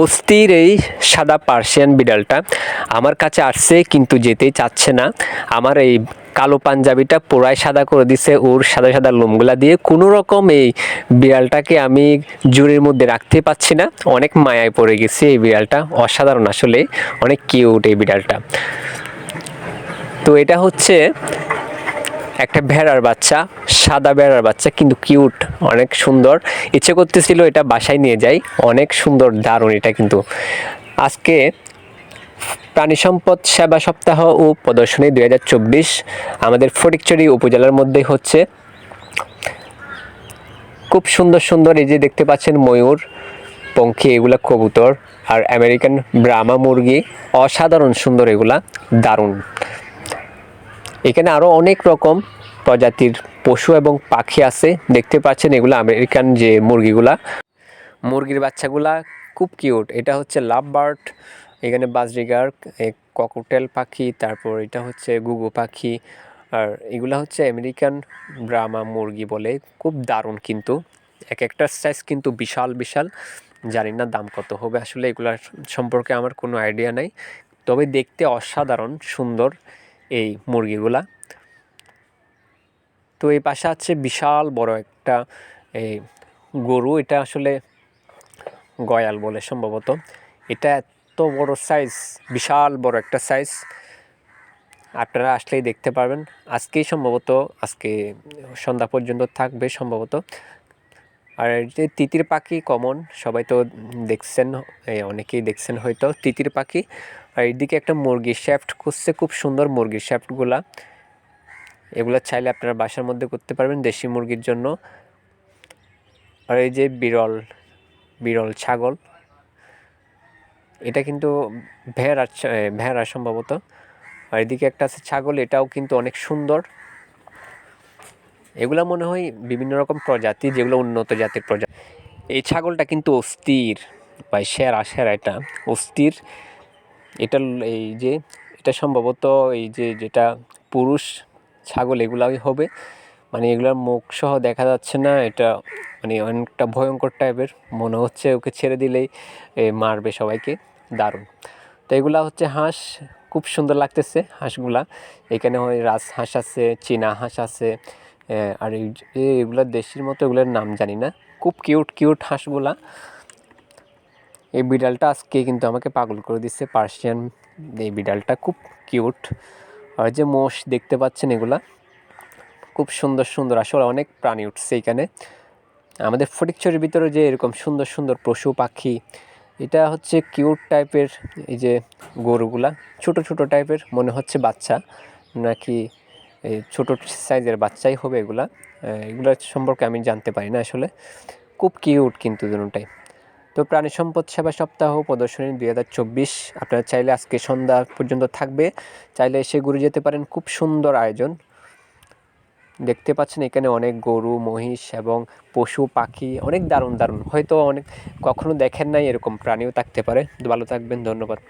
অস্থির এই সাদা পার্সিয়ান বিড়ালটা। আমার কাছে আসছে, কিন্তু যেতেই চাচ্ছে না। আমার এই কালো পাঞ্জাবিটা পুরাই সাদা করে দিছে, ওর সাদা সাদা লোমগুলা দিয়ে। কোনো রকম এই বিড়ালটাকে আমি জুড়ির মধ্যে রাখতে পারছি না। অনেক মায়ায় পড়ে গেছি এই বিড়ালটা। অসাধারণ আসলে অনেক কিউট এই বিড়ালটা। তো এটা হচ্ছে একটা ভেড়ার বাচ্চা, সাদা ভেড়ার বাচ্চা, কিন্তু কিউট অনেক সুন্দর। ইচ্ছে করতেছিল এটা বাসায় নিয়ে যাই। অনেক সুন্দর, দারুণ এটা কিন্তু। আজকে প্রাণী সম্পদ সেবা সপ্তাহ ও প্রদর্শনী দু হাজার চব্বিশ। আমাদের ফটিকচুরি উপজেলার মধ্যে হচ্ছে খুব সুন্দর সুন্দর এই যে দেখতে পাচ্ছেন ময়ূর, পঙ্খী, এগুলা কবুতর আর আমেরিকান ব্রামা মুরগি। অসাধারণ সুন্দর এগুলা, দারুণ। এখানে আরও অনেক রকম প্রজাতির পশু এবং পাখি আছে। দেখতে পাচ্ছেন এগুলো আমেরিকান যে মুরগিগুলা। মুরগির বাচ্চাগুলা খুব কিউট। এটা হচ্ছে লাভ বার্ড এখানে বাজরিগার ককটেল পাখি, তারপর এটা হচ্ছে গুগু পাখি। আর এগুলা হচ্ছে আমেরিকান ব্রাহ্মা মুরগি বলে। খুব দারুণ কিন্তু। এক একটা সাইজ কিন্তু বিশাল বিশাল। জানি না দাম কত হবে। আসলে এগুলার সম্পর্কে আমার কোনো আইডিয়া নাই। তবে দেখতে অসাধারণ, সুন্দর। এই মুরগিগুলা। তো এই পাশে আছে বিশাল বড় একটা এই গরু। এটা আসলে গয়াল বলে সম্ভবত। এটা এত বড় সাইজ বিশাল বড় একটা সাইজ আপনারা আসলেই দেখতে পারবেন। আজকেই সম্ভবত, আজকে সন্ধ্যা পর্যন্ত থাকবে সম্ভবত। আর যে তিতির পাখি কমন, সবাই তো দেখছেন অনেকেই দেখছেন হয়তো তিতির পাখি। আর এইদিকে একটা মুরগির শ্যাফট করছে খুব সুন্দর মুরগির শ্যাফটগুলা এগুলো চাইলে আপনারা বাসার মধ্যে করতে পারবেন দেশি মুরগির জন্য। আর এই যে বিরল বিরল ছাগল। এটা কিন্তু ভেড়া ভেড়া সম্ভবত। আর এদিকে একটা আছে ছাগল, এটাও কিন্তু অনেক সুন্দর। এগুলা মনে হয় বিভিন্ন রকম প্রজাতি, যেগুলো উন্নত জাতের প্রজাতি এই ছাগলটা কিন্তু অস্থির বা সেরা সেরা এটা। অস্থির, এটা এই যে, এটা সম্ভবত এই যে, যেটা পুরুষ ছাগল, এগুলাই হবে। মানে এগুলোর মুখ সহ দেখা যাচ্ছে না, এটা মানে অনেকটা ভয়ঙ্কর টাইপের। মনে হচ্ছে ওকে ছেড়ে দিলেই মারবে সবাইকে। দারুণ। তো এগুলা হচ্ছে হাঁস, খুব সুন্দর লাগতেছে হাঁসগুলা। এখানে হয় রাজ হাঁস আছে, চীনা হাঁস আছে আর এই এগুলো দেশির মতো, এগুলোর নাম জানি না। খুব কিউট কিউট হাঁসগুলা। এই বিড়ালটা আজকে কিন্তু আমাকে পাগল করে দিচ্ছে পার্সিয়ান এই বিড়ালটা খুব কিউট আর যে মোষ দেখতে পাচ্ছেন এগুলা, খুব সুন্দর সুন্দর। আসলে অনেক প্রাণী উঠছে এখানে। আমাদের ফটিকচুরির ভিতরে যে এরকম সুন্দর সুন্দর পশু পাখি, এটা হচ্ছে কিউট টাইপের এই যে গরুগুলা। ছোট ছোট টাইপের মনে হচ্ছে বাচ্চা, নাকি এই ছোটো সাইজের বাচ্চাই হবে এগুলা। এগুলো সম্পর্কে আমি জানতে পারি না আসলে। খুব কিউট কিন্তু দুটাই তো প্রাণী সম্পদ সেবা সপ্তাহ প্রদর্শনী দুই হাজার চব্বিশ। আপনারা চাইলে আজকে সন্ধ্যা পর্যন্ত থাকবে। চাইলে এসে ঘুরে যেতে পারেন। খুব সুন্দর আয়োজন। দেখতে পাচ্ছেন এখানে অনেক গরু, মহিষ এবং পশু, পাখি অনেক দারুণ দারুণ। হয়তো অনেক কখনো দেখেন নাই এরকম প্রাণীও থাকতে পারে। ভালো থাকবেন, ধন্যবাদ।